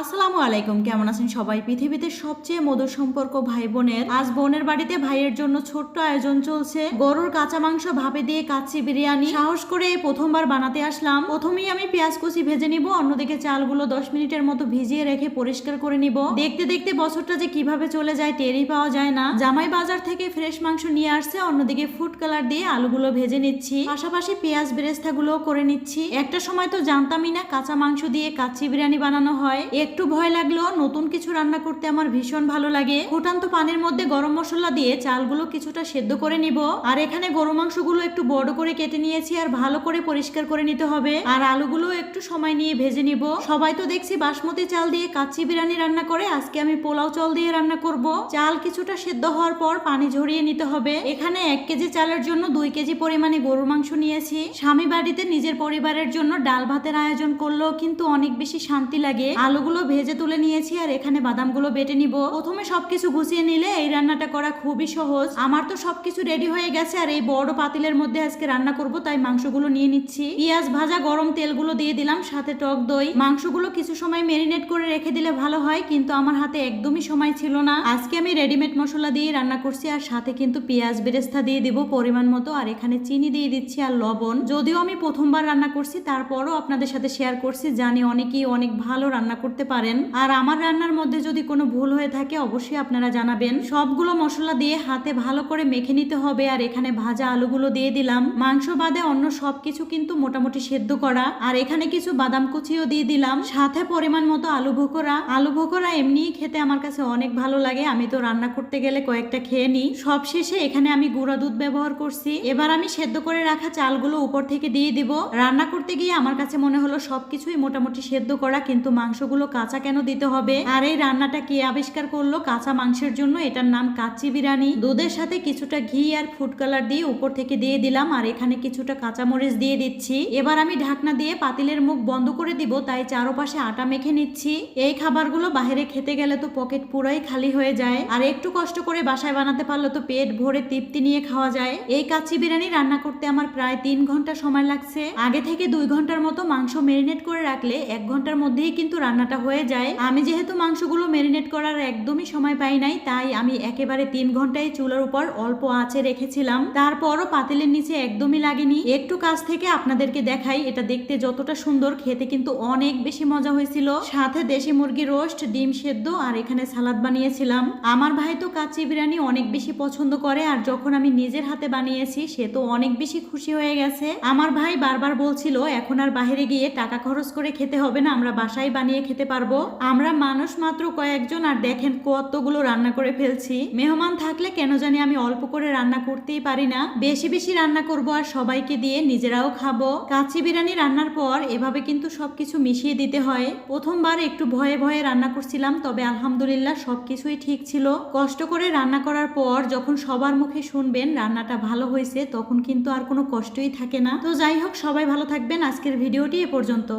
আসসালামু আলাইকুম, কেমন আছেন সবাই? পৃথিবীতে সবচেয়ে মধুর সম্পর্ক ভাই বোনের। আজ বোনের বাড়িতে ভাইয়ের জন্য ছোট্ট আয়োজন চলছে। গরুর কাঁচা মাংস ভাপে দিয়ে কাচ্চি বিরিয়ানি। সাহস করে প্রথমবার বানাতে আসলাম। প্রথমেই আমি পেঁয়াজ কুচি ভেজে নিব, অন্যদিকে চালগুলো দশ মিনিটের মতো ভিজিয়ে রেখে পরিষ্কার করে নিব। দেখতে দেখতে বছরটা যে কীভাবে চলে যায় টেরই পাওয়া যায় না। জামাই বাজার থেকে ফ্রেশ মাংস নিয়ে আসছে, অন্যদিকে ফুড কালার দিয়ে আলুগুলো ভেজে নিচ্ছি। পাশাপাশি পেঁয়াজ বেরেস্তাগুলো করে নিচ্ছি। একটা সময় তো জানতামই না কাঁচা মাংস দিয়ে কাচ্চি বিরিয়ানি বানানো হয়। একটু ভয় লাগল, নতুন কিছু রান্না করতে আমার ভীষণ ভালো লাগে। ফুটান্ত পানির মধ্যে গরম মশলা দিয়ে চালগুলো কিছুটা সেদ্ধ করে নিব। আর এখানে গরু মাংসগুলো একটু বড় করে কেটে নিয়েছি আর ভালো করে পরিষ্কার করে নিতে হবে। আর আলুগুলো একটু সময় নিয়ে ভেজে নিব। সবাই তো দেখছি বাসমতি চাল দিয়ে কাচ্চি বিরিয়ানি রান্না করে, আজকে আমি পোলাও চাল দিয়ে রান্না করব। চাল কিছুটা সেদ্ধ হওয়ার পর পানি ঝরিয়ে নিতে হবে। এখানে এক কেজি চালের জন্য দুই কেজি পরিমাণে গরুর মাংস নিয়েছি। স্বামী বাড়িতে নিজের পরিবারের জন্য ডাল ভাতের আয়োজন করলেও কিন্তু অনেক বেশি শান্তি লাগে। আলুগুলো ভেজে তুলে নিয়েছি আর এখানে বাদামগুলো বেটে নিব। প্রথমে সবকিছু গুছিয়ে নিলে এই রান্নাটা করা খুবই সহজ। আমার তো সবকিছু রেডি হয়ে গেছে আর এই বড় পাতিলের মধ্যে আজকে রান্না করব, তাই মাংসগুলো নিয়ে নিচ্ছি। পেঁয়াজ ভাজা, গরম তেলগুলো দিয়ে দিলাম, সাথে টক দই। মাংসগুলো কিছু সময় মেরিনেট করে রেখে দিলে ভালো হয়, কিন্তু আমার হাতে একদমই সময় ছিল না। আজকে আমি রেডিমেড মশলা দিয়ে রান্না করছি আর সাথে কিন্তু পেঁয়াজ বেরেস্তা দিয়ে দিব পরিমাণ মতো, আর এখানে চিনি দিয়ে দিচ্ছি আর লবণ। যদিও আমি প্রথমবার রান্না করছি, তারপরও আপনাদের সাথে শেয়ার করছি, জানি অনেকেই অনেক ভালো রান্না করতে পারেন। আর আমার রান্নার মধ্যে যদি কোনো ভুল হয়ে থাকে, অবশ্যই আপনারা জানাবেন। সবগুলো মশলা দিয়ে হাতে ভালো করে মেখে নিতে হবে। আর এখানে ভাজা আলুগুলো দিয়ে দিলাম। মাংস বাদে অন্য সবকিছু কিন্তু মোটামুটি সেদ্ধ করা। আর এখানে কিছু বাদাম কুচিও দিয়ে দিলাম। সাথে পরিমাণ মতো আলু ভোকরা। আলু ভোকরা এমনিই খেতে আমার কাছে অনেক ভালো লাগে। আমি তো রান্না করতে গেলে কয়েকটা খেয়ে নিই। সব শেষে এখানে আমি গুঁড়া দুধ ব্যবহার করছি। এবার আমি সেদ্ধ করে রাখা চালগুলো উপর থেকে দিয়ে দিব। রান্না করতে গিয়ে আমার কাছে মনে হলো সবকিছুই মোটামুটি সেদ্ধ করা, কিন্তু মাংসগুলো কাঁচা কেন দিতে হবে? আর এই রান্নাটা কে আবিষ্কার করল? কাঁচা মাংসের জন্য এটার নাম কাচ্চি বিরিয়ানি। দুধের সাথে কিছুটা ঘি আর ফুড কালার দিয়ে উপর থেকে দিয়ে দিলাম, আর এখানে কিছুটা কাঁচামরিচ দিয়ে দিচ্ছি। এবার আমি ঢাকনা দিয়ে পাতিলের মুখ বন্ধ করে দিব, তাই চারপাশে আটা মেখে নিচ্ছি। এই খাবারগুলো বাইরে খেতে গেলে তো পকেট পুরাই খালি হয়ে যায়। আর একটু কষ্ট করে বাসায় বানাতে পারলে তো পেট ভরে তৃপ্তি নিয়ে খাওয়া যায়। এই কাচ্চি বিরিয়ানি রান্না করতে আমার প্রায় তিন ঘণ্টা সময় লাগছে। আগে থেকে দুই ঘণ্টার মতো মাংস মেরিনেট করে রাখলে এক ঘণ্টার মধ্যেই কিন্তু রান্নাটা হয়ে যায়। আমি যেহেতু মাংসগুলো মেরিনেট করার একদমই সময় পাই নাই, তাই আমি একেবারে তিন ঘন্টায় চুলার উপর অল্প আঁচে রেখেছিলাম। তারপরও পাতিলের নিচে একদমই লাগেনি। একটু কাছ থেকে আপনাদেরকে দেখাই, এটা দেখতে যতটা সুন্দর, খেতে কিন্তু অনেক বেশি মজা হয়েছিল। সাথে দেশি মুরগি রোস্ট, ডিম সেদ্ধ আর এখানে সালাদ বানিয়েছিলাম। আমার ভাই তো কাচ্চি বিরিয়ানি অনেক বেশি পছন্দ করে আর যখন আমি নিজের হাতে বানিয়েছি, সে তো অনেক বেশি খুশি হয়ে গেছে। আমার ভাই বারবার বলছিল, এখন আর বাইরে গিয়ে টাকা খরচ করে খেতে হবে না, আমরা বাসায় বানিয়ে খেতে পারব? আমরা মানুষ মাত্র কয়েকজন আর দেখেন কতগুলো রান্না করে ফেলছি। মেহমান থাকলে কেন জানি আমি অল্প করে রান্না করতেই পারি না। বেশি বেশি রান্না করব আর সবাইকে দিয়ে নিজেরাও খাব। কাচ্চি বিরিয়ানি রান্নার পর এভাবে কিন্তু সবকিছু মিশিয়ে দিতে হয়। প্রথমবার একটু ভয়ে ভয়ে রান্না করছিলাম, তবে আলহামদুলিল্লাহ সবকিছুই ঠিক ছিল। কষ্ট করে রান্না করার পর যখন সবার মুখে শুনবেন রান্নাটা ভালো হয়েছে, তখন কিন্তু আর কোনো কষ্টই থাকে না। তো যাই হোক, সবাই ভালো থাকবেন। আজকের ভিডিওটি এ পর্যন্ত।